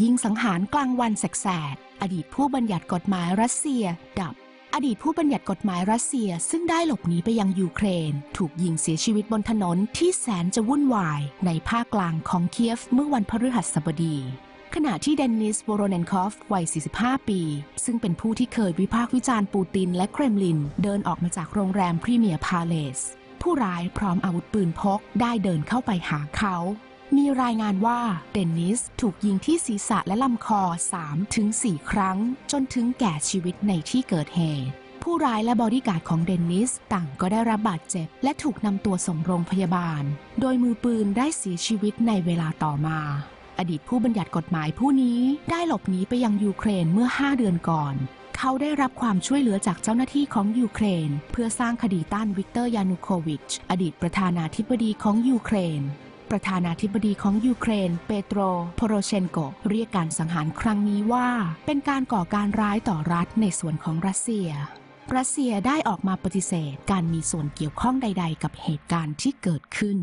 ยิงสังหารกลางวันแสกๆอดีตผู้บัญญัติกฎหมายรัสเซีย ดับ อดีตผู้บัญญัติกฎหมายรัสเซียซึ่งได้หลบหนีไปยังยูเครน ถูกยิงเสียชีวิตบนถนนที่แสนจะวุ่นวาย ในภาคกลางของเคียฟเมื่อวันพฤหัสบดีขณะที่เดนนิสโวโรเนนคอฟวัย 45 ปี ซึ่งเป็นผู้ที่เคยวิพากษ์วิจารณ์ปูตินและเครมลิน เดินออกมาจากโรงแรมพรีเมียร์พาเลส ผู้ร้ายพร้อมอาวุธปืนพกได้เดินเข้าไปหาเขา มีรายงานว่าเดนนิสถูกยิงที่ศีรษะและลำคอ 3-4 ครั้ง จนถึงแก่ชีวิตในที่เกิดเหตุผู้ร้ายและบอดี้การ์ดของเดนนิสต่างก็ได้รับบาดเจ็บ และถูกนำตัวส่งโรงพยาบาล โดยมือปืนได้เสียชีวิตในเวลาต่อมา อดีตผู้บัญญัติกฎหมายผู้นี้ได้หลบหนีไปยังยูเครนเมื่อ 5 เดือนก่อน เขาได้รับความช่วยเหลือจากเจ้าหน้าที่ของยูเครน เพื่อสร้างคดีต้านวิกเตอร์ยานุโควิช อดีตประธานาธิบดีของยูเครน ประธานาธิบดีของยูเครน เปโตร โพโรเชนโก เรียกการสังหารครั้งนี้ว่า เป็นการก่อการร้ายต่อรัฐในส่วนของรัสเซีย รัสเซียได้ออกมาปฏิเสธการมีส่วนเกี่ยวข้องใด ๆ กับเหตุการณ์ที่เกิดขึ้น